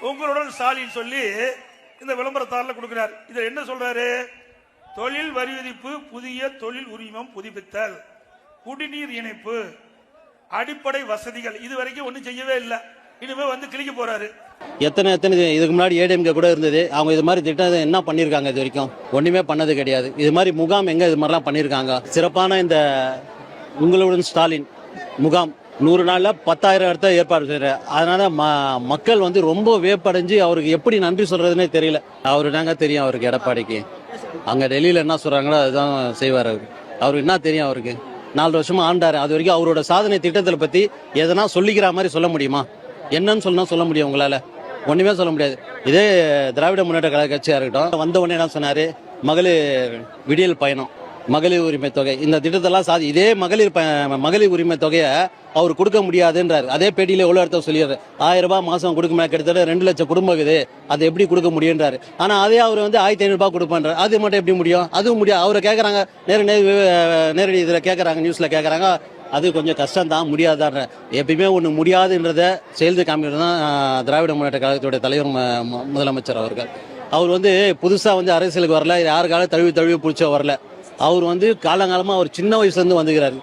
உங்களுடன் ஸ்டாலின் சொல்லி இந்த விளம்பரத்தாரில் கொடுக்கிறார். இதில் என்ன சொல்றாரு? தொழில் வரி விதிப்பு புதிய தொழில் உரிமம் புதுப்பித்தல் குடிநீர் இணைப்பு அடிப்படை வசதிகள். இது வரைக்கும் ஒன்றும் செய்யவே இல்லை. இனிமே வந்து கிளிக்க போறாரு. எத்தனை எத்தனை இதுக்கு முன்னாடி ஏடிஎம்கே கூட இருந்தது. அவங்க இது மாதிரி திட்டம் என்ன பண்ணியிருக்காங்க இது வரைக்கும்? ஒன்றுமே பண்ணது கிடையாது. இது மாதிரி முகாம் எங்கே இது மாதிரிலாம் பண்ணியிருக்காங்க சிறப்பான இந்த உங்களுடன் ஸ்டாலின் முகாம். நூறு நாளில் பத்தாயிரம் இடத்த ஏற்பாடு செய்கிறார் அதனால் ம மக்கள் வந்து ரொம்ப வேப்படைஞ்சு அவருக்கு எப்படி நன்றி சொல்கிறதுனே தெரியல. அவரு தாங்க தெரியும் அவருக்கு எடப்பாடிக்கு? அங்கே டெல்லியில் என்ன சொல்கிறாங்களோ அதுதான் செய்வார் அவர். அவருக்கு என்ன தெரியும் அவருக்கு? நாலு வருஷமாக ஆண்டார். அது வரைக்கும் அவரோட சாதனை திட்டத்தில் பற்றி எதனா சொல்லிக்கிற மாதிரி சொல்ல முடியுமா? என்னன்னு சொல்லணும் சொல்ல முடியும் உங்களால். ஒன்றுமே சொல்ல முடியாது. இதே திராவிட முன்னேற்ற கழக கட்சியாக இருக்கட்டும். வந்த உடனே என்ன சொன்னார்? மகளிர் விடியல் பயணம். மகளிர் உரிமை தொகை. இந்த திட்டத்தெல்லாம் சாதி இதே மகளிர் மகளிர் உரிமை தொகையை அவர் கொடுக்க முடியாதுன்றார். அதே பேட்டியில் எவ்வளோ இடத்த சொல்லிடுறாரு. ஆயிரம் ரூபாய் மாதம் கொடுக்குமே கிட்டத்தட்ட ரெண்டு லட்சம் குடும்பம் இருக்குது. அதை எப்படி கொடுக்க முடியுன்றாரு ஆனால் அதே அவர் வந்து ஆயிரத்தி ஐநூறுபா கொடுப்பான்றார். அது மட்டும் எப்படி முடியும்? அதுவும் முடியும் அவரை கேட்குறாங்க நேர நேரடி இதில் கேட்குறாங்க நியூஸில் கேட்குறாங்க அது கொஞ்சம் கஷ்டம் தான் முடியாதான்ற எப்பயுமே ஒன்று முடியாதுன்றத செயல்து காமிக்கிறது தான் திராவிட முன்னேற்ற கழகத்துடைய தலைவர் மு- முதலமைச்சர் அவர்கள். அவர் வந்து புதுசாக வந்து அரசியலுக்கு வரல. யாருக்காலும் தழுவி தழுவி பிடிச்ச வரல. அவர் வந்து காலங்காலமாக அவர் சின்ன வயசுலேருந்து வந்துக்கிறாரு.